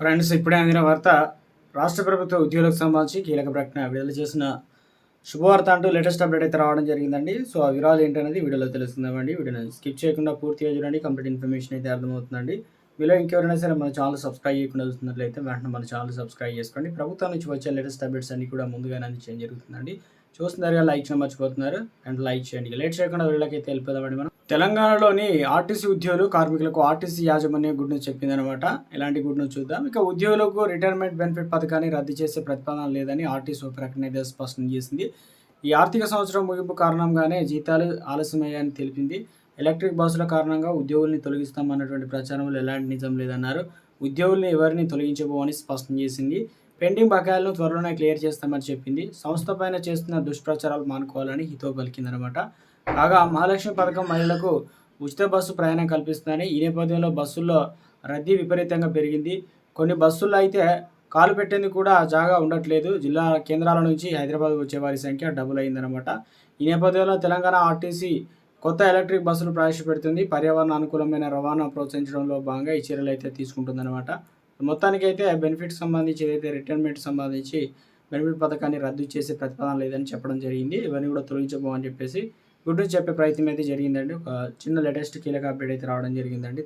Friends ఇప్పుడే అందిన వార్త రాష్ట్ర ప్రభుత్వ ఉద్యోగులకు సంబంధించి కీలక ప్రకటన విడుదల చేసిన శుభవార్త అంటూ లేటెస్ట్ అప్డేట్ అయితే రావడం జరిగిందండి. సో ఆ వివరాలు ఏంటనేది వీడియోలో తెలుస్తుందండి వీడియోని స్కిప్ చేయకుండా పూర్తిగా చూడండి. కంప్లీట్ ఇన్ఫర్మేషన్ అయితే అర్థమవుతుందండి. మీలో ఇంకెవరైనా సరే మన ఛానల్ సబ్స్క్రైబ్ చేయకుండా చూస్తున్నట్లయితే వెంటనే మన ఛానల్ సబ్స్క్రైబ్ చేసుకోండి. ప్రభుత్వం నుంచి వచ్చే లేటెస్ట్ అప్డేట్స్ అన్ని కూడా ముందుగానే అందించడం జరుగుతుందండి. చూస్తున్నారు లైక్ చేయడం మర్చిపోతున్నారు. అండ్ లైక్ చేయండి. లేట్ చేయకుండా వీళ్ళకైతే వెళ్ళిపోదామండి మనం. తెలంగాణలోని ఆర్టీసీ ఉద్యోగులు కార్మికులకు ఆర్టీసీ యాజమాన్యం గుడ్ న్యూస్ చెప్పిందనమాట ఎలాంటి గుడ్ న్యూస్ చూద్దాం. ఇక ఉద్యోగులకు రిటైర్మెంట్ బెనిఫిట్ పథకాన్ని రద్దు చేసే ప్రతిపాదన లేదని ఆర్టీసీ ప్రకటన అయితే స్పష్టం చేసింది. ఈ ఆర్థిక సంవత్సరం ముగింపు కారణంగానే జీతాలు ఆలస్యమయ్యాయని తెలిపింది. ఎలక్ట్రిక్ బస్సుల కారణంగా ఉద్యోగుల్ని తొలగిస్తామన్నటువంటి ప్రచారంలో ఎలాంటి నిజం లేదన్నారు. ఉద్యోగుల్ని ఎవరిని తొలగించబోమని స్పష్టం చేసింది. పెండింగ్ బకాయిలను త్వరలోనే క్లియర్ చేస్తామని చెప్పింది. సంస్థ పైన చేస్తున్న దుష్ప్రచారాలు మానుకోవాలని హితో పలికిందనమాట. కాగా మహాలక్ష్మి పథకం మహిళలకు ఉచిత బస్సు ప్రయాణం కల్పిస్తుందని ఈ నేపథ్యంలో బస్సుల్లో రద్దీ విపరీతంగా పెరిగింది. కొన్ని బస్సుల్లో అయితే కాలు పెట్టేందుకు కూడా జాగా ఉండట్లేదు. జిల్లా కేంద్రాల నుంచి హైదరాబాద్ వచ్చే వారి సంఖ్య డబుల్ అయిందనమాట. ఈ నేపథ్యంలో తెలంగాణ ఆర్టీసీ కొత్త ఎలక్ట్రిక్ బస్సులు ప్రవేశపెడుతుంది. పర్యావరణ అనుకూలమైన రవాణా ప్రోత్సహించడంలో భాగంగా ఈ చర్యలు అయితే తీసుకుంటుందన్నమాట మొత్తానికి అయితే బెనిఫిట్ సంబంధించి ఏదైతే రిటైర్మెంట్ సంబంధించి బెనిఫిట్ పథకాన్ని రద్దు చేసే ప్రతిపాదన లేదని చెప్పడం జరిగింది. ఇవన్నీ కూడా తొలగించబోమని చెప్పేసి గుడ్ న్యూస్ చెప్పే ప్రయత్నం అయితే జరిగిందండి. ఒక చిన్న లేటెస్ట్ కీలక అప్డేట్ అయితే రావడం జరిగిందండి.